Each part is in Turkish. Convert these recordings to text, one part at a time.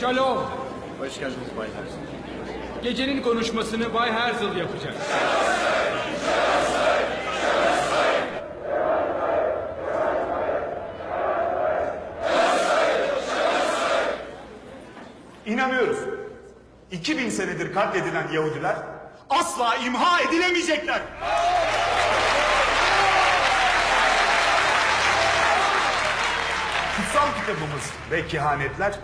Shalom. Hoş geldiniz Bay Herzl. Gecenin konuşmasını Bay Herzl yapacak. İnanıyoruz. 2000 senedir katledilen Yahudiler asla imha edilemeyecekler. Kutsal kitabımız ve kehanetler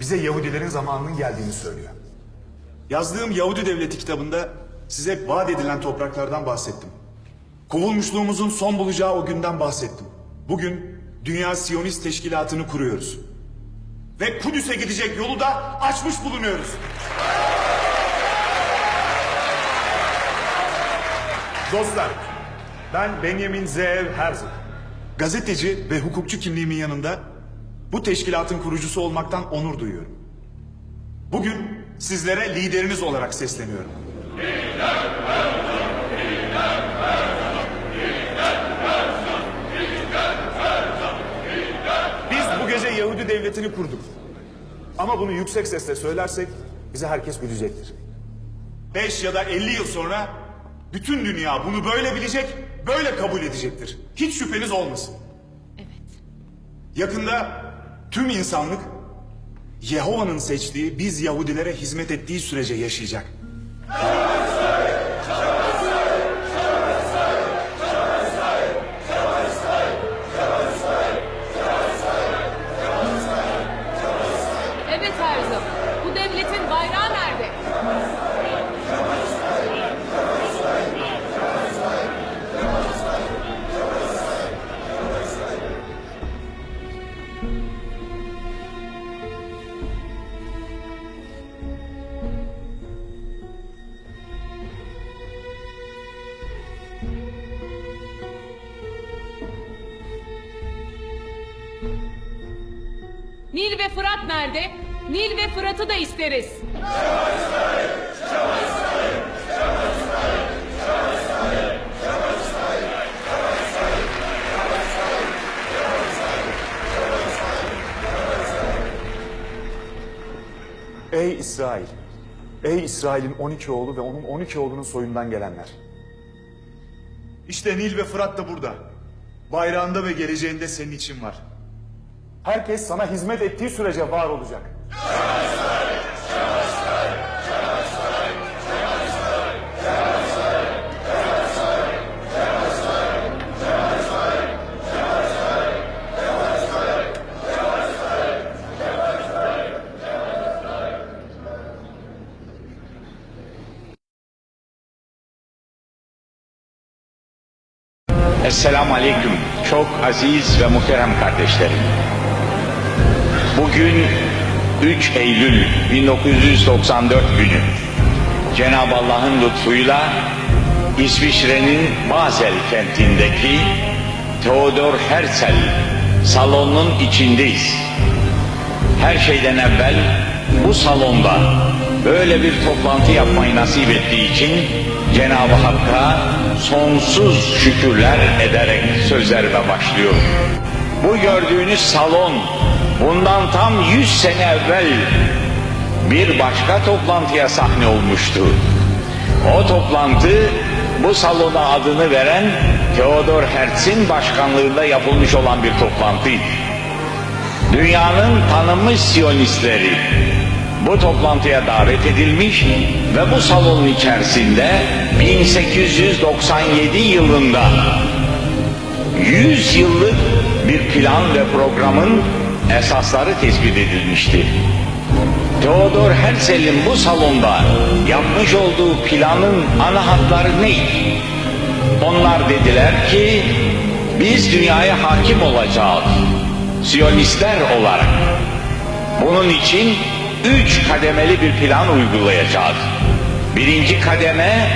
bize Yahudilerin zamanının geldiğini söylüyor. Yazdığım Yahudi Devleti kitabında size vaat edilen topraklardan bahsettim. Kovulmuşluğumuzun son bulacağı o günden bahsettim. Bugün Dünya Siyonist Teşkilatı'nı kuruyoruz. Ve Kudüs'e gidecek yolu da açmış bulunuyoruz. Dostlar, ben Benjamin Zeev Herzl. Gazeteci ve hukukçu kimliğimin yanında bu teşkilatın kurucusu olmaktan onur duyuyorum. Bugün sizlere lideriniz olarak sesleniyorum. Biz bu gece Yahudi devletini kurduk. Ama bunu yüksek sesle söylersek bize herkes gülecektir. Beş ya da elli yıl sonra bütün dünya bunu böyle bilecek, böyle kabul edecektir. Hiç şüpheniz olmasın. Evet. Yakında tüm insanlık Yehova'nın seçtiği biz Yahudilere hizmet ettiği sürece yaşayacak. Nil ve Fırat nerede? Nil ve Fırat'ı da isteriz. Ey İsrail! Ey İsrail'in 12 oğlu ve onun 12 oğlunun soyundan gelenler. İşte Nil ve Fırat da burada. Bayrağında ve geleceğinde senin için var. Herkes sana hizmet ettiği sürece var olacak. Esselamu Aleyküm. Çok aziz ve muhterem kardeşlerim. Bugün 3 Eylül 1994 günü Cenab-ı Allah'ın lütfuyla İsviçre'nin Basel kentindeki Theodor Herzl salonunun içindeyiz. Her şeyden evvel bu salonda böyle bir toplantı yapmayı nasip ettiği için Cenab-ı Hakk'a sonsuz şükürler ederek sözlerime başlıyorum. Bu gördüğünüz salon bundan tam 100 sene evvel bir başka toplantıya sahne olmuştu. O toplantı bu salona adını veren Theodor Herzl'in başkanlığında yapılmış olan bir toplantıydı. Dünyanın tanınmış Siyonistleri bu toplantıya davet edilmiş ve bu salonun içerisinde 1897 yılında 100 yıllık bir plan ve programın esasları tespit edilmişti. Theodor Herzl'in bu salonda yapmış olduğu planın ana hatları neydi? Onlar dediler ki biz dünyaya hakim olacağız. Siyonistler olarak. Bunun için üç kademeli bir plan uygulayacağız. Birinci kademe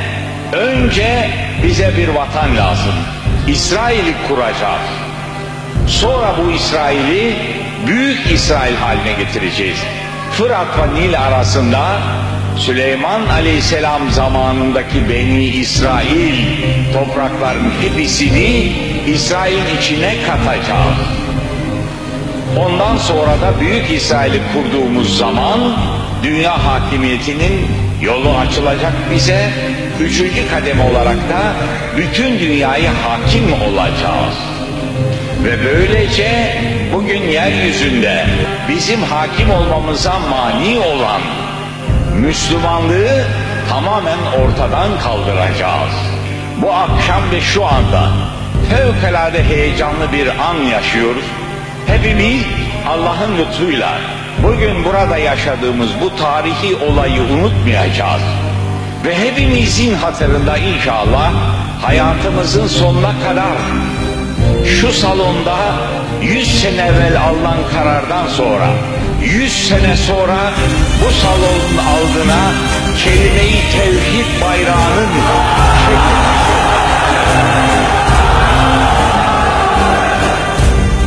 önce bize bir vatan lazım. İsrail'i kuracağız. Sonra bu İsrail'i büyük İsrail haline getireceğiz. Fırat ve Nil arasında Süleyman Aleyhisselam zamanındaki Beni İsrail toprakların hepsini İsrail içine katacağız. Ondan sonra da Büyük İsrail'i kurduğumuz zaman dünya hakimiyetinin yolu açılacak bize. Üçüncü kademe olarak da bütün dünyaya hakim olacağız. Ve böylece bugün yeryüzünde bizim hakim olmamıza mani olan Müslümanlığı tamamen ortadan kaldıracağız. Bu akşam ve şu anda fevkalade heyecanlı bir an yaşıyoruz. Hepimiz Allah'ın lütfuyla bugün burada yaşadığımız bu tarihi olayı unutmayacağız. Ve hepimizin hatırında inşallah hayatımızın sonuna kadar şu salonda 100 sene evvel alınan karardan sonra 100 sene sonra bu salonun aldığına kelime-i tevhid bayrağının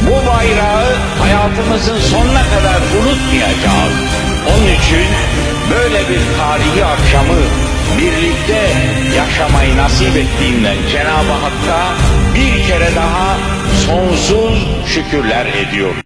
bu bayrağı hayatımızın sonuna kadar unutmayacağız. Onun için böyle bir tarihi akşamı birlikte yaşamayı nasip ettiğinden Cenab-ı Hakk'a bir kere daha sonsuz şükürler ediyorum.